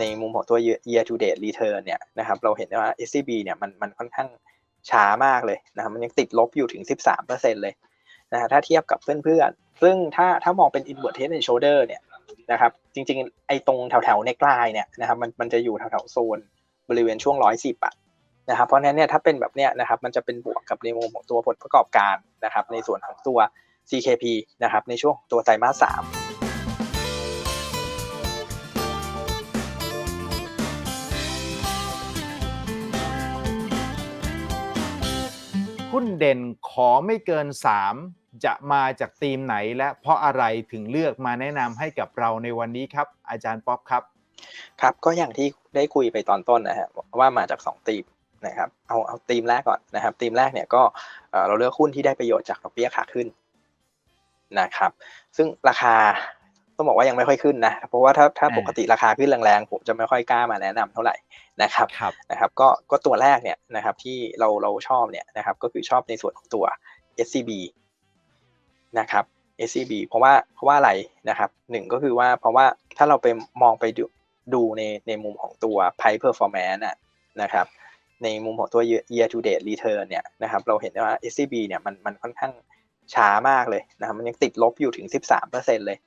ในมุมของตัว year to date return เนี่ยนะครับเราเห็นว่า SCB เนี่ยมันมันค่อนข้างช้ามากเลยนะครับมันยังติดลบอยู่ถึง 13%เลยนะฮะถ้าเทียบกับเพื่อนๆ ซึ่งถ้าถ้ามองเป็น inward head and shoulder เนี่ยนะครับจริงๆ ไอ้ตรงแถวๆ ในกลายเนี่ยนะครับมันมันจะอยู่แถวๆ โซนบริเวณช่วง 110อะนะครับเพราะะนั้นเนี่ยถ้าเป็นแบบเนี้ยนะครับมันจะเป็นบวกกับในมุมของตัวผลประกอบการนะครับในส่วนของตัว CKP นะครับในช่วงตัวไตรมาส3 หุ้นเด่นขอไม่เกิน 3 จะมาจากธีมไหนและเพราะอะไรถึงเลือกมาแนะนำให้กับเราในวันนี้ครับ อาจารย์ป๊อปครับ ครับก็อย่างที่ได้คุยไปตอนต้นนะฮะว่ามาจาก2ธีมนะครับเอาเอาธีมแรกก่อนนะครับธีมแรกเนี่ยก็เราเลือกหุ้นที่ได้ประโยชน์จากดอกเบี้ยขาขึ้นนะครับ ซึ่งราคา ต้องบอกว่ายังไม่ค่อยขึ้นนะ เพราะว่าถ้าถ้าอ่าปกติราคาขึ้นแรงๆ ผมจะไม่ค่อยกล้ามาแนะนำเท่าไหร่นะครับครับนะครับก็ก็ตัวแรกเนี่ยนะครับที่เราเราชอบเนี่ยนะครับก็คือชอบในส่วนของตัว SCB นะครับ SCB เพราะว่าเพราะว่าอะไรนะครับหนึ่งก็คือว่าเพราะว่าถ้าเราไปมองไปดูดูในในมุมของตัว price performance น่ะนะครับในมุมของตัว year year to date return เนี่ยนะครับเราเห็นว่า SCB เนี่ยมันมันค่อนข้างช้ามากเลยนะครับมันยังติดลบอยู่ถึง 13%เลย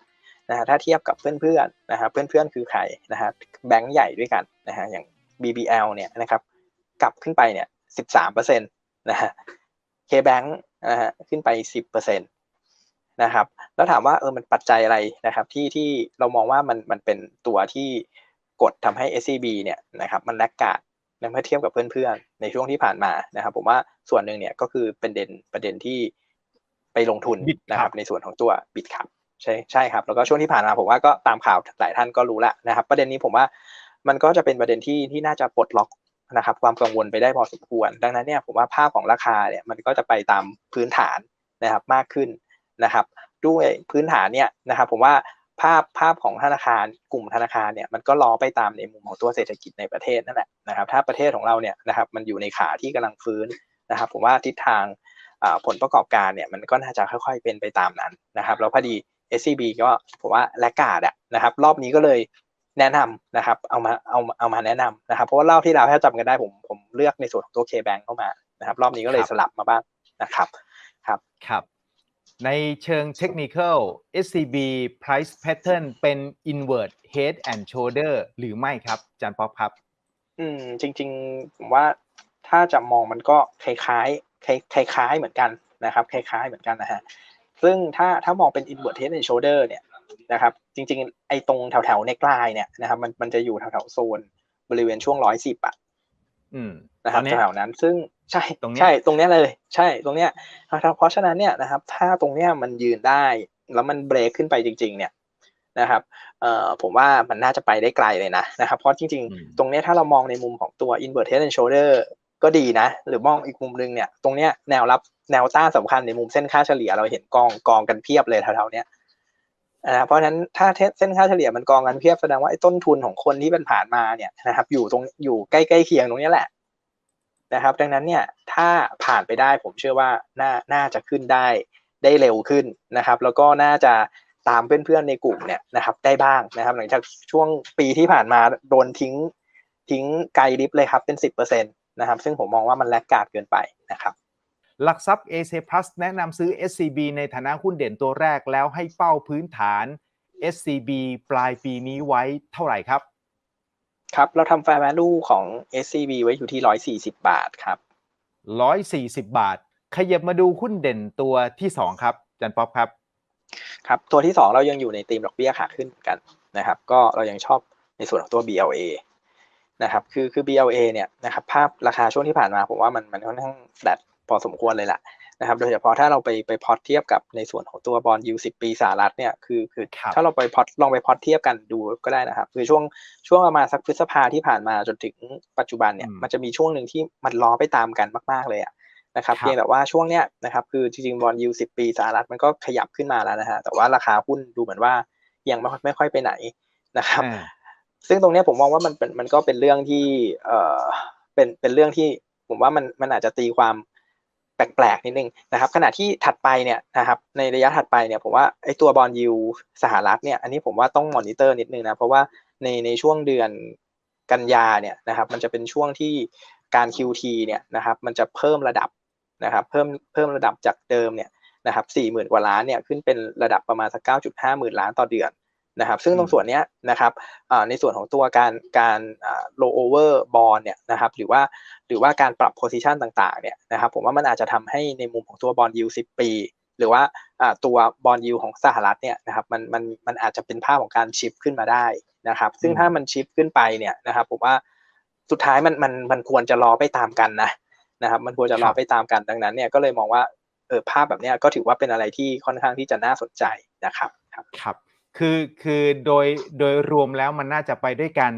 นะฮะถ้าเทียบกับเพื่อนๆนะครับเพื่อนๆคือใครนะฮะแบงก์ใหญ่ด้วยกันนะฮะอย่าง BBL เนี่ยนะครับกลับขึ้นไปเนี่ย13%นะฮะ KBank นะฮะขึ้นไป10%นะครับแล้วถามว่าเออมันปัจจัยอะไรนะครับที่ที่เรามองว่ามันมันเป็นตัวที่กดทำให้ SCB เนี่ยนะครับมันแลกกาดเมื่อเทียบกับเพื่อนๆในช่วงที่ผ่านมานะครับผมว่าส่วนหนึ่งเนี่ยก็คือเป็นเด่นประเด็นที่ไปลงทุนบิดครับนะครับในส่วนของตัวบิตคับ ใช่ใช่ครับ แล้วก็ช่วงที่ผ่านมาผมว่าก็ตามข่าวหลายท่านก็รู้แล้วนะครับ ประเด็นนี้ผมว่ามันก็จะเป็นประเด็นที่ที่น่าจะปลดล็อกนะครับ ความกังวลไปได้พอสมควร ดังนั้นเนี่ยผมว่าภาพของราคาเนี่ยมันก็จะไปตามพื้นฐานนะครับมากขึ้นนะครับ ด้วยพื้นฐานเนี่ยนะครับ ผมว่าภาพภาพของธนาคารกลุ่มธนาคารเนี่ยมันก็ล้อไปตามในมุมของตัวเศรษฐกิจในประเทศนั่นแหละนะครับ ถ้าประเทศของเราเนี่ยนะครับมันอยู่ในขาที่กำลังฟื้นนะครับ ผมว่าทิศทางผลประกอบการเนี่ยมันก็น่าจะค่อยๆเป็นไปตามนั้นนะครับ แล้วพอดี SCB ก็ผมว่าแลกกาดอะนะครับรอบนี้ก็เลยแนะนำนะครับเอามาเอาเอามาแนะนำนะครับเพราะว่ารอบที่แล้วถ้าจำกันได้ผมผมเลือกในส่วนของตัว K-Bank เข้ามานะครับรอบนี้ก็เลยครับสลับมาบ้างนะครับครับครับในเชิงเทคนิค SCB price pattern เป็น invert head and shoulder หรือไม่ครับอาจารย์ป๊อปครับอืมจริงๆผมว่าถ้าจะมองมันก็คล้ายๆคล้ายคล้ายๆเหมือนกันนะครับคล้ายๆเหมือนกันนะฮะ ซึ่งถ้าถ้ามองเป็น invert head and shoulder เนี่ยนะครับจริงๆ ไอ้ตรงแถวๆในกลายเนี่ยนะครับมันมันจะอยู่แถวๆโซนบริเวณช่วงร้อยสิบอะอืมนะครับตอนเนี้ยแถวๆนั้นซึ่งใช่ตรงเนี้ยใช่ตรงเนี้ยเลย ใช่ตรงเนี้ยนะครับเพราะฉะนั้นเนี่ยนะครับ ถ้าตรงเนี้ยมันยืนได้ แล้วมันเบรกขึ้นไปจริง ๆ เนี่ยนะครับเอ่อผมว่ามันน่าจะไปได้ไกลเลยนะนะครับ เพราะจริงอืมๆตรงเนี้ยถ้าเรามองในมุมของตัว invert head and shoulder ก็ดีนะ หรือมองอีกมุมนึงเนี่ย ตรงเนี้ยแนวรับ แนวต้านสำคัญในมุมเส้นค่าเฉลี่ยเราเห็นกองกองกันเพียบเลยแถวๆเนี้ยนะครับเพราะฉะนั้นถ้าเส้นค่าเฉลี่ยมันกองกันเพียบแสดงว่าไอ้ต้นทุนของคนที่เป็นผ่านมาเนี่ยนะครับ อยู่ตรงอยู่ใกล้ๆเคียงตรงนี้แหละนะครับ ดังนั้นเนี่ยถ้าผ่านไปได้ผมเชื่อว่าน่าน่าจะขึ้นได้ได้เร็วขึ้นนะครับ แล้วก็น่าจะตามเพื่อนๆในกลุ่มเนี่ยนะครับ ได้บ้างนะครับ หลังจากช่วงปีที่ผ่านมาโดนทิ้งทิ้งไกลลิฟต์เลยครับเป็นสิบเปอร์เซ็นตนะครับ ซึ่งผมมองว่ามันแลกกาดเกินไปนะครับ หลักทรัพย์ AC Plus แนะนำซื้อ SCB ในฐานะหุ้นเด่นตัวแรกแล้วให้เป้าพื้นฐาน SCB ปลายปีนี้ไว้เท่าไหร่ครับ ครับ เราทำ fair value ของ SCB ไว้อยู่ที่ร้อยสี่สิบาทครับ 140 บาท ขยับมาดูหุ้นเด่นตัวที่ 2 ครับอาจันป๊อปครับ ครับ ตัวที่สองเรายังอยู่ในธีมดอกเบี้ยขาขึ้นเหมือนกันนะครับ ก็เรายังชอบในส่วนของตัว BLA นะครับ คือคือ BLA เนี่ยนะครับ ภาพราคาช่วงที่ผ่านมาผมว่ามันมันค่อนข้างแดด พอสมควรเลยล่ะนะครับโดยเฉพาะถ้าเราไปไปพอตเทียบกับในส่วนของตัวบอลยูสิบปีสหรัฐเนี่ยคือคือครับถ้าเราไปพอตลองไปพอตเทียบกันดูก็ได้นะครับ คือช่วงช่วงประมาณสักพฤษภาที่ผ่านมาจนถึงปัจจุบันเนี่ยอืมมันจะมีช่วงหนึ่งที่มันล้อไปตามกันมาก ๆเลยอะนะครับครับเพียงแต่ว่าช่วงเนี้ยนะครับคือจริงๆบอลยูสิบปีสหรัฐมันก็ขยับขึ้นมาแล้วนะฮะแต่ว่าราคาหุ้นดูเหมือนว่ายังไม่ไม่ค่อยไปไหนนะครับอ่าซึ่งตรงเนี้ยผมมองว่ามันเป็นมันก็เป็นเรื่องที่เอ่อเป็นเป็นเรื่องที่ผมว่ามันมันอาจจะตีความ แปลกๆ นิดนึงนะครับ ขณะที่ถัดไปเนี่ยนะครับในระยะถัดไปเนี่ยผมว่าไอ้ตัวบอลยูสหรัฐเนี่ยอันนี้ผมว่าต้องมอนิเตอร์นิดนึงนะเพราะว่าในในช่วงเดือนกันยาเนี่ยนะครับมันจะเป็นช่วงที่การ QT เนี่ยนะครับมันจะเพิ่มระดับนะครับเพิ่มเพิ่มระดับจากเดิมเนี่ยนะครับสี่หมื่นกว่าล้านเนี่ยขึ้นเป็นระดับประมาณสักเก้าจุดห้าหมื่นล้านต่อเดือน นะครับซึ่งตรงส่วนเนี้ยนะครับในส่วนของตัวการการ low over bond เนี่ยนะครับหรือว่าหรือว่าการปรับ position ต่างๆเนี่ยนะครับผมว่ามันอาจจะทำให้ในมุมของตัว bond yield 10ปี หรือว่าตัว bond yield ของสหรัฐเนี่ยนะครับมันมันมันอาจจะเป็นภาพของการชิฟขึ้นมาได้นะครับซึ่งถ้ามันชิฟขึ้นไปเนี่ยนะครับผมว่าสุดท้ายมันมันมันควรจะรอไปตามกันนะนะครับมันควรจะรอไปตามกันดังนั้นเนี่ยก็เลยมองว่าเออภาพแบบนี้ก็ถือว่าเป็นอะไรที่ค่อนข้างที่จะน่าสนใจนะครับครับ ครับคือคือโดยโดยรวมแล้วมันน่าจะไปด้วยกัน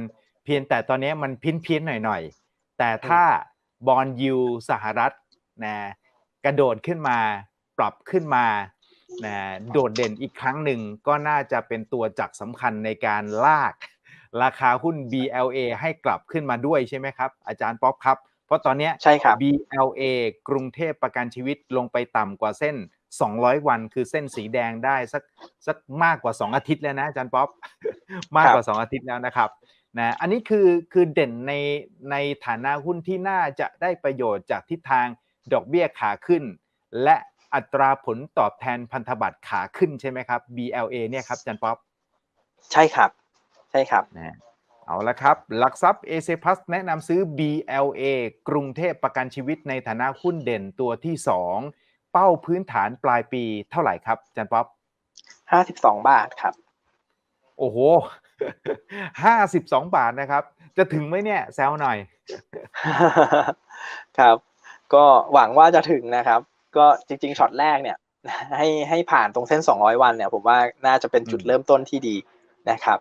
เพียงแต่ตอนนี้มันพิ้นพิ้นหน่อยหน่อยแต่ถ้าบอลยูสหรัฐนะกระโดดขึ้นมาปรับขึ้นมานะโดดเด่นอีกครั้งหนึ่งก็น่าจะเป็นตัวจักสำคัญในการลากราคาหุ้น BLA ให้กลับขึ้นมาด้วยใช่ไหมครับ อาจารย์ป๊อปครับ เพราะตอนนี้ใช่ครับ BLA กรุงเทพประกันชีวิตลงไปต่ำกว่าเส้น 200 วัน คือเส้นสีแดงได้สักสักมากกว่า 2 อาทิตย์แล้วนะอาจารย์ป๊อปมากกว่า 2 อาทิตย์แล้วนะครับนะอันนี้คือคือเด่นในในฐานะหุ้นที่น่าจะได้ประโยชน์จากทิศทางดอกเบี้ยขาขึ้น และอัตราผลตอบแทนพันธบัตรขาขึ้นใช่ไหมครับ BLA เนี่ยครับจันป๊อปใช่ครับ ใช่ครับนะเอาละครับ หลักทรัพย์เอเซพัสแนะนำซื้อ BLA กรุงเทพประกันชีวิตในฐานะหุ้นเด่นตัวที่ 2 เป้าพื้นฐานปลายปีเท่าไหร่ครับจันป๊อป52บาทครับ โอ้โหห้าสิบสองบาทนะครับ จะถึงไหมเนี่ยแซวหน่อย ครับ ก็หวังว่าจะถึงนะครับ ก็จริง ๆช็อตแรกเนี่ย ให้ให้ผ่านตรงเส้น 200 วันเนี่ย ผมว่าน่าจะเป็นจุดเริ่มต้นที่ดีนะครับ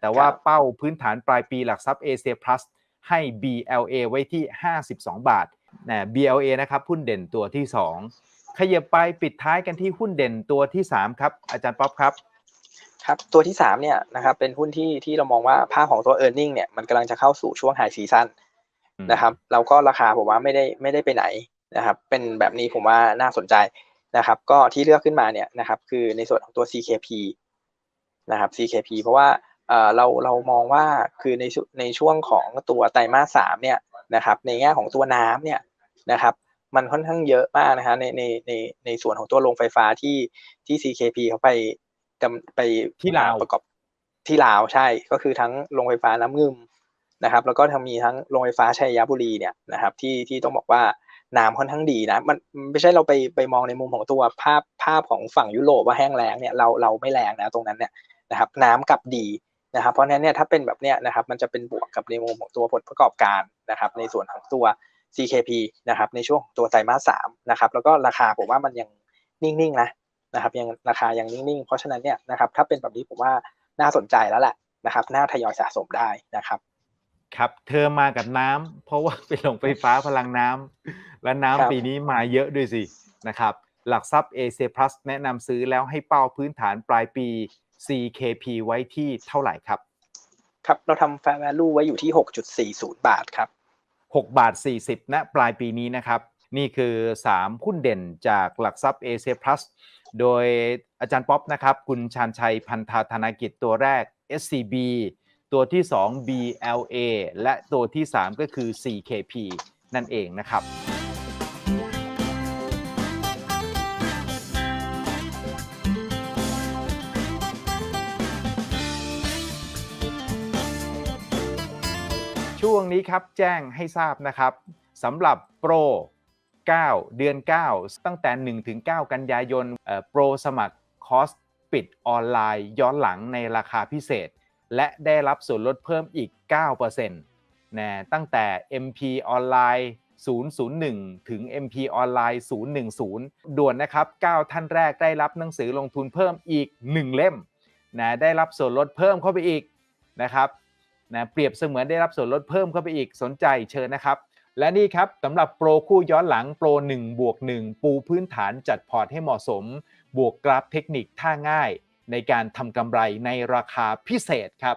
แต่ว่าเป้าพื้นฐานปลายปีหลักทรัพย์เอเชียพลัสให้ BLA ไว้ที่ 52 บาท นะ BLA นะครับหุ้นเด่นตัวที่ 2 ขยับไปปิดท้ายกันที่หุ้นเด่นตัวที่ 3 ครับ อาจารย์ป๊อปครับ ครับตัวที่ 3 เนี่ยนะครับเป็นหุ้นที่ที่เรามองว่าภาพของตัว e a r n i n g เนี่ยมันกำลังจะเข้าสู่ช่วงไฮซีซันนะครับแล้วก็ราคาผมว่าไม่ได้ไม่ได้ไปไหนนะครับเป็นแบบนี้ผมว่าน่าสนใจนะครับก็ที่เลือกขึ้นมาเนี่ยนะครับคือในส่วนของตัว CKP นะครับ CKP เพราะว่าเอ่อเราเรามองว่าคือในในช่วงของตัวไตรมาสสามเนี่ย นะครับ ในแง่ของตัวน้ำเนี่ยนะครับ มันค่อนข้างเยอะมากนะฮะในในในในส่วนของตัวโรงไฟฟ้าที่ที่ CKP เขาไปไปที่ลาวประกอบที่ลาวใช่ก็คือทั้งโรงไฟฟ้าน้ำงึมนะครับ แล้วก็ทมีทั้งโรงไฟฟ้าชัยยบุรีเนี่ยนะครับ ที่ที่ต้องบอกว่าน้ำค่อนข้างดีนะมันไม่ใช่เราไปไปมองในมุมของตัวภาพภาพของฝั่งยุโรปว่าแห้งแล้งเนี่ยเราเราไม่แรงนะตรงนั้นเนี่ยนะครับ น้ำกับดี นะครับเพราะฉะนั้นเนี่ยถ้าเป็นแบบเนี้ยนะครับมันจะเป็นบวกกับในมุมของตัวผลประกอบการนะครับในส่วนของตัว CKP นะครับในช่วงตัวไตรมาสสามนะครับแล้วก็ราคาผมว่ามันยังนิ่งๆนะนะครับยังราคายังนิ่งๆ เพราะฉะนั้นเนี่ยนะครับถ้าเป็นแบบนี้ผมว่าน่าสนใจแล้วแหละนะครับน่าทยอยสะสมได้นะครับครับเธอมากับน้ำเพราะว่าเป็นโรงไฟฟ้าพลังน้ำและน้ำปีนี้มาเยอะด้วยสินะครับหลักทรัพย์ a ซ Plus แนะนำซื้อแล้วให้เป้าพื้นฐานปลายปี CKP ไว้ที่เท่าไหร่ครับ ครับเราทำ Fair Value ไว้อยู่ที่ 6.40 บาทครับ6บาท 40ณปลายปีนี้นะครับ นี่คือ 3 หุ้นเด่นจากหลักทรัพย์ a ซ Plus โดยอาจารย์ป๊อปนะครับ คุณชานชัยพันธาธนกิจตัวแรก SCB ตัวที่ 2 BLA และตัวที่ 3 ก็คือ CKP นั่นเองนะครับ นี้ครับแจ้งให้ทราบนะครับสำหรับโปร 9 เดือน 9 ตั้งแต่ 1-9 กันยายนโปรสมัครคอร์สปิดออนไลน์ ย้อนหลังในราคาพิเศษ และได้รับส่วนลดเพิ่มอีก 9%นะตั้งแต่ MP ออนไลน์ 001 ถึง MP ออนไลน์ 010 ด่วนนะครับ 9 ท่านแรกได้รับหนังสือลงทุนเพิ่มอีก 1 เล่มนะได้รับส่วนลดเพิ่มเข้าไปอีกนะครับ นะเปรียบเสมือนได้รับส่วนลดเพิ่มเข้าไปอีกสนใจเชิญนะครับ และนี่ครับสำหรับโปรคู่ย้อนหลังโปร1บวก1ปูพื้นฐานจัดพอร์ตให้เหมาะสม บวกกราฟเทคนิคท่าง่าย ในการทำกำไรในราคาพิเศษครับ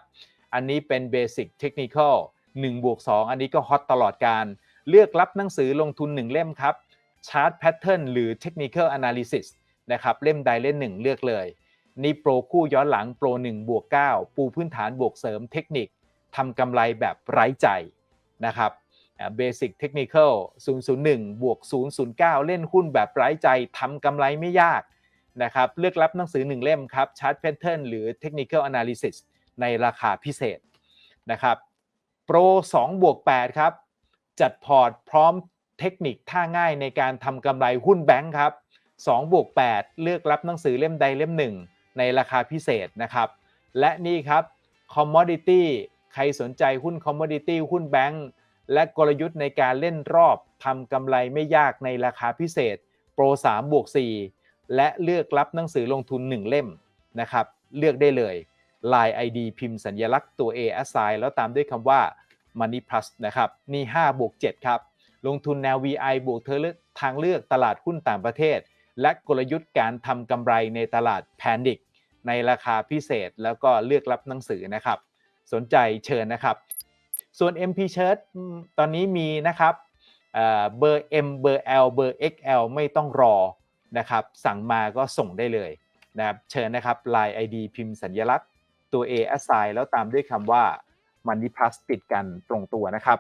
อันนี้เป็นเบสิกเทคนิคอล1บวก2อันนี้ก็ฮอตตลอดการ เลือกรับหนังสือลงทุน 1 เล่มครับชาร์ตแพทเทิร์นหรือ Technical Analysis นะครับเล่มใดเล่มหนึ่งเลือกเลยนี่โปรคู่ย้อนหลังโปร1บวก9ปูพื้นฐานบวกเสริมเทคนิค ทำกำไรแบบไร้ใจนะครับเบสิกเทคนิคอล001 บวก 009 เล่นหุ้นแบบไร้ใจทำกำไรไม่ยากนะครับ เลือกรับหนังสือ 1 เล่มครับ Chart Pattern หรือ Technical Analysis ในราคาพิเศษนะครับโปร2บวก8ครับ จัดพอร์ตพร้อมเทคนิคท่าง่ายในการทำกำไรหุ้นแบงค์ครับ2บวก8เลือกรับหนังสือเล่มใดเล่มหนึ่งในราคาพิเศษนะครับ และนี่ครับ Commodity ใครสนใจหุ้น Commodity หุ้นแบงค์และกลยุทธ์ในการเล่นรอบทำกำไรไม่ยากในราคาพิเศษ โปร 3 บวก 4 และเลือกรับหนังสือลงทุน 1 เล่มนะครับ เลือกได้เลย Line ID พิมพ์สัญลักษณ์ตัว A assign แล้วตามด้วยคำว่า Money Plus นะครับ นี่5บวก7ครับ ลงทุนแนว VI บวกเธอเลือกทางเลือกตลาดหุ้นต่างประเทศ และกลยุทธ์การทำกำไรในตลาด Panic ในราคาพิเศษแล้วก็เลือกรับหนังสือนะครับ สนใจเชิญนะครับ ส่วน MP Shirt ตอนนี้มีนะครับเอ่อเบอร์ M เบอร์ L เบอร์ XL ไม่ต้องรอนะครับสั่งมาก็ส่งได้เลยนะครับเชิญนะครับ Line ID พิมพ์สัญลักษณ์ตัว A assign แล้วตามด้วยคำว่า Money Plus ติดกันตรงตัวนะครับ